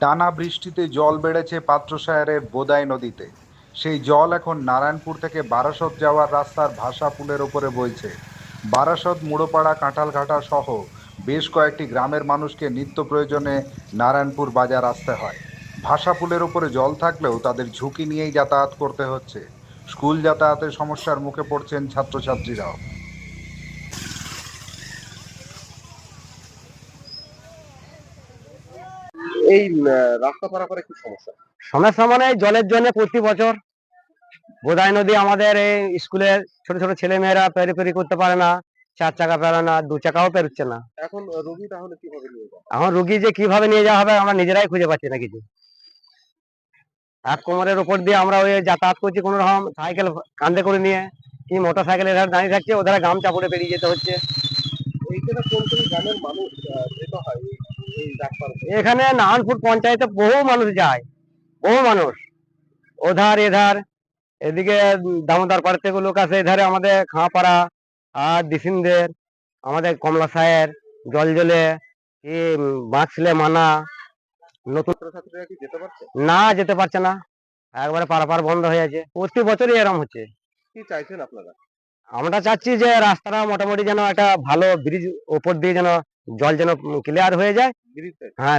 টানা বৃষ্টিতে জল বেড়েছে পাত্রসায়রের বোদাই নদীতে। সেই জল এখন নারায়ণপুর থেকে বারাসত যাওয়ার রাস্তার ভাষা পুলের ওপরে বইছে। বারাসত, মুড়োপাড়া, কাঁঠালঘাটা সহ বেশ কয়েকটি গ্রামের মানুষকে নিত্য প্রয়োজনে নারায়ণপুর বাজার আসতে হয়। ভাষা পুলের ওপরে জল থাকলেও তাদের ঝুঁকি নিয়েই যাতায়াত করতে হচ্ছে। স্কুল যাতায়াতের সমস্যার মুখে পড়ছেন ছাত্রছাত্রীরাও। এই রাস্তা পারাপারে কি সমস্যা। সমস্যা মানে জলের জন্য প্রতি বছর বোধাই নদী আমাদের এই স্কুলের ছোট ছোট ছেলে মেয়েরা পেরিপেরি করতে পারে না চার চাকা পেরে না দু চাকাও পেরোচ্ছে না। এখন রোগী তাহলে কীভাবে নিয়ে যাবে? এখন রুগী যে কীভাবে নিয়ে যাওয়া হবে আমরা নিজেরাই খুঁজে পাচ্ছি না কিছু। এক কোমরের উপর দিয়ে আমরা ওই যাতায়াত করছি কোনো রকম সাইকেল কান্দে করে নিয়ে কি মোটর সাইকেল এধারে দাঁড়িয়ে থাকছে ওধারে গামছা পরে বেরিয়ে যেতে হচ্ছে। এইখানে কোন কোন গ্রামের মানুষ যেতে হয়? এখানে নারায়ণপুর পঞ্চায়েতে বহু মানুষ যায় বহু মানুষ। ওধার এধার এদিকে দামোদর পাড় থেকে লোক আসে এধারে আমাদের খাঁপাড়া আর দিসিনদের আমাদের কমলা সায়ের জল জলে কি বাঁচলে মানা। নতুন না যেতে পারছে না। একবারে পারাপার বন্ধ হয়ে আছে। প্রতি বছরই এরম হচ্ছে। কি চাইছেন আপনারা? আমরা চাচ্ছি যে রাস্তাটা মোটামুটি যেন একটা ভালো ব্রিজ ওপর দিয়ে যেন জল যেন ক্লিয়ার হয়ে যায়। হ্যাঁ